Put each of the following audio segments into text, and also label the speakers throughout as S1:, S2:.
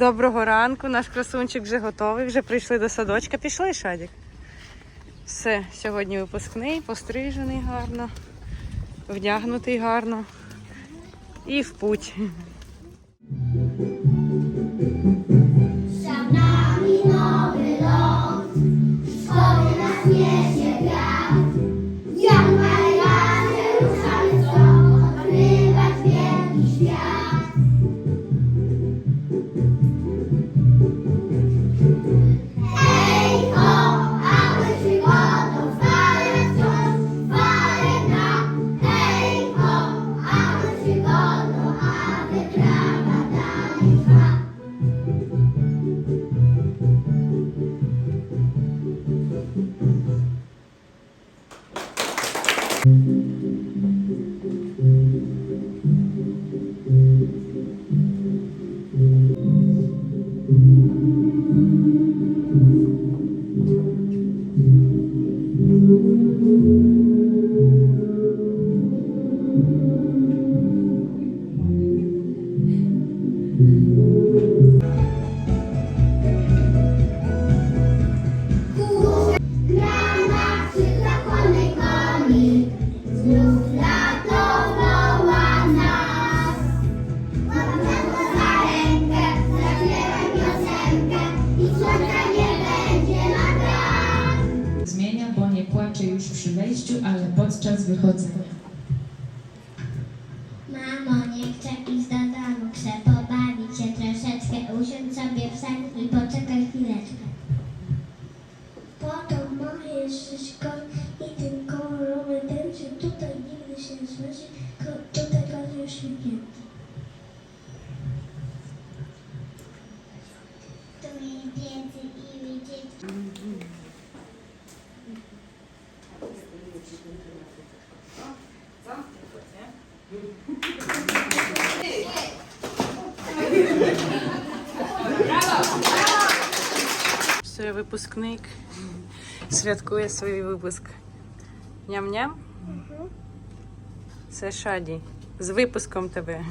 S1: Доброго ранку, наш красунчик вже готовий, вже прийшли до садочка. Пішли, Шадік. Все, сьогодні випускний, пострижений гарно, вдягнутий гарно. І в путь.
S2: Thank you.
S3: Tu i więcej.
S1: Все, випускник святкує свій випуск. Ням-ням? Це Шаді. З випуском тебе.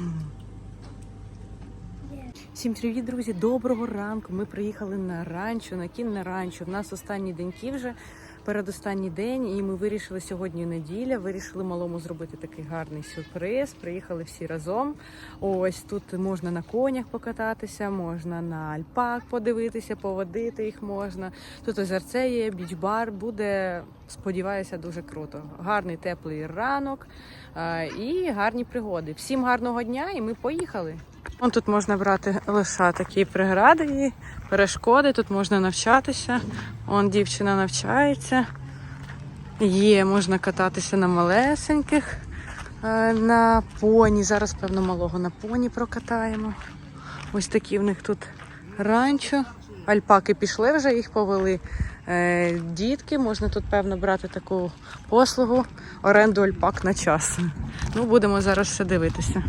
S1: Всім привіт, друзі! Доброго ранку! Ми приїхали на ранчо, на кінне ранчо. В нас останні деньки вже, передостанній день, і ми вирішили сьогодні неділя. Вирішили малому зробити такий гарний сюрприз. Приїхали всі разом. Ось тут можна на конях покататися, можна на альпак подивитися, поводити їх можна. Тут озерце є, біч-бар. Буде, сподіваюся, дуже круто. Гарний теплий ранок і гарні пригоди. Всім гарного дня, і ми поїхали. Вон тут можна брати лиша такі прегради і перешкоди. Тут можна навчатися. Он дівчина навчається. Є, можна кататися на малесеньких, е, на поні. Зараз, певно, малого на поні прокатаємо. Ось такі в них тут ранчо. Альпаки пішли вже, їх повели. Е, Дітки, можна тут, певно, брати таку послугу, оренду альпак на час. Ну, будемо зараз все дивитися.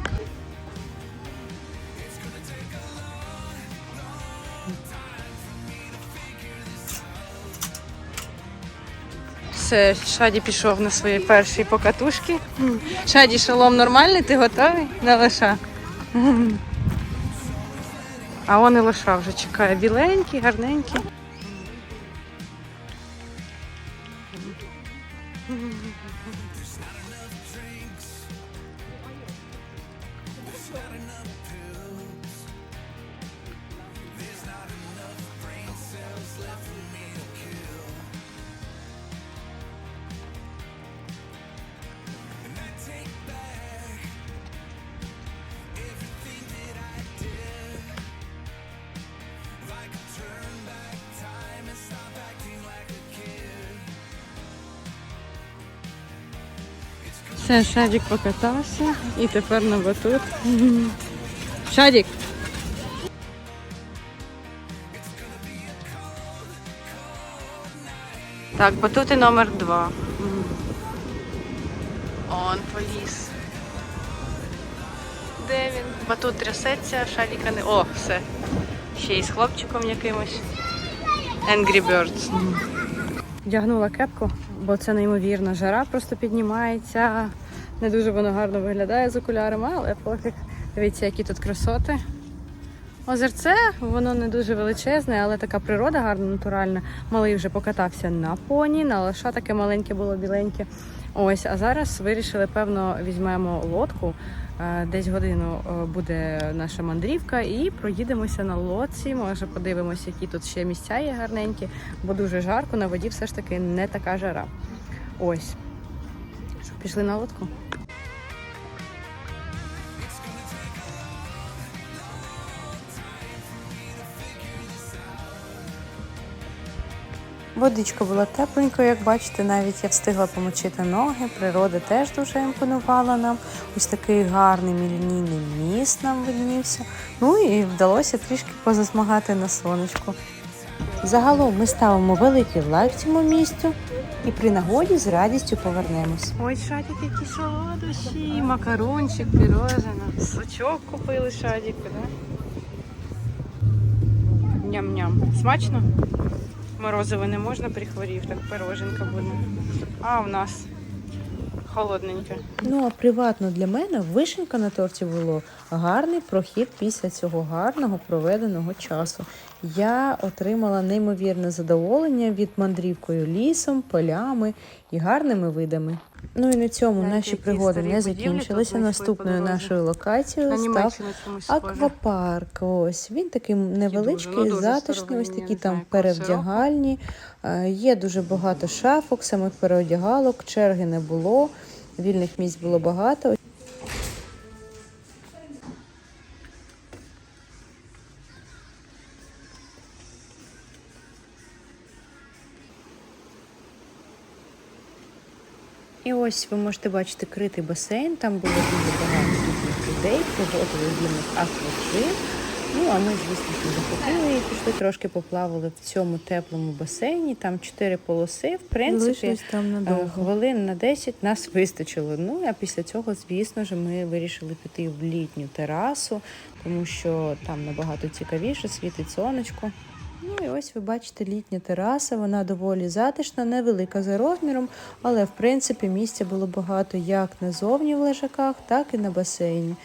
S1: Все, Шаді пішов на свої перші покатушки. Шаді, шолом нормальний, ти готовий на лоша? А он і лоша вже чекає. Біленький, гарненький. Все, Шадік покатався і тепер на батут. Шадік. Так, батути номер два. Он поліз. Де він? Батут трясеться, шаліка не. О, все. Ще й з хлопчиком якимось. Angry Birds. Вдягнула кепку, бо це неймовірна жара, просто піднімається. Не дуже воно гарно виглядає з окулярами, але пофіг. Дивіться, які тут красоти. Озерце, воно не дуже величезне, але така природа гарна, натуральна. Малий вже покатався на поні, на лоша таке маленьке було біленьке. Ось, а зараз вирішили, певно, візьмемо лодку. Е, Десь годину е, буде наша мандрівка, і проїдемося на лодці. Може, подивимося, які тут ще місця є гарненькі, бо дуже жарко, на воді все ж таки не така жара. Ось. Що, пішли на лодку? Водичка була тепленькою, як бачите, навіть я встигла помочити ноги. Природа теж дуже імпонувала нам. Ось такий гарний мілінійний міст нам виднівся. Ну і вдалося трішки позасмагати на сонечку. Загалом ми ставимо великий лайк цьому місцю і при нагоді з радістю повернемось. Ой, шадік, які солодощі, макарончик, пірожина. Сочок купили шадіку, да? Ням-ням. Смачно? Морозиво не можна прихворів, так пироженка буде. А в нас холодненьке. Ну а приватно для мене вишенька на торті було гарний прохід після цього гарного проведеного часу. Я отримала неймовірне задоволення від мандрівкою лісом, полями і гарними видами. Ну і на цьому наші пригоди не закінчилися. Наступною нашою локацією став. Аквапарк, ось він такий невеличкий, ну, затишний, ось такі там перевдягальні. Е, Є дуже багато шафок, самих переодягалок, черги не було, вільних місць було багато. Ось ви можете бачити критий басейн. Там було дуже багато різних людей, приготували для них акваджим. Ну а ми, звісно, захотіли і пішли трошки поплавали в цьому теплому басейні. Там чотири полоси. В принципі,
S4: там
S1: е, хвилин на 10 нас вистачило. Ну а після цього, звісно ж, ми вирішили піти в літню терасу, тому що там набагато цікавіше, світить сонечко. Ну і ось ви бачите літня тераса, вона доволі затишна, невелика за розміром, але в принципі місця було багато як назовні в лежаках, так і на басейні.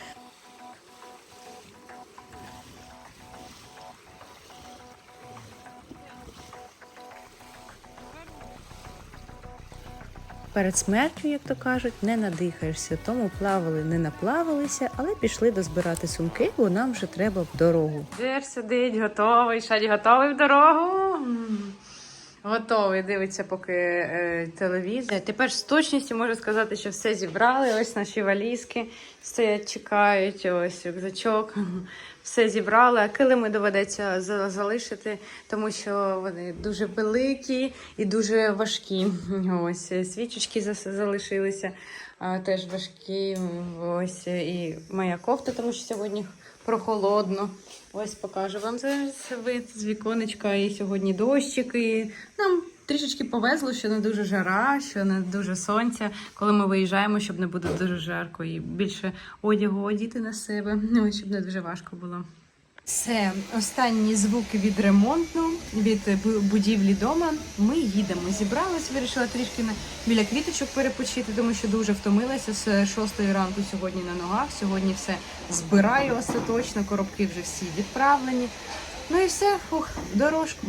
S1: Перед смертю, як то кажуть, не надихаєшся, тому плавали, не наплавалися, але пішли дозбирати сумки, бо нам вже треба в дорогу. Джер сидить, готовий. Шаді готовий в дорогу. Готовий, дивиться поки е, телевізор. Тепер з точністю можу сказати, що все зібрали. Ось наші валізки стоять, чекають, ось рюкзачок. Все зібрали, а килими доведеться залишити, тому що вони дуже великі і дуже важкі. Ось свічечки залишилися, теж важкі. Ось і моя кофта, тому що сьогодні прохолодно. Ось покажу вам зараз вид з віконечка. І сьогодні дощик. І нам трішечки повезло, що не дуже жара, що не дуже сонця, коли ми виїжджаємо, щоб не буде дуже жарко і більше одягу одіти на себе, ну, щоб не дуже важко було. Це останні звуки від ремонту, від будівлі дома. Ми їдемо. Зібралась, вирішила трішки на біля квіточок перепочити, тому що дуже втомилася з 6 ранку сьогодні на ногах. Сьогодні все збираю остаточно, коробки вже всі відправлені. Ну і все, фух, дорожку.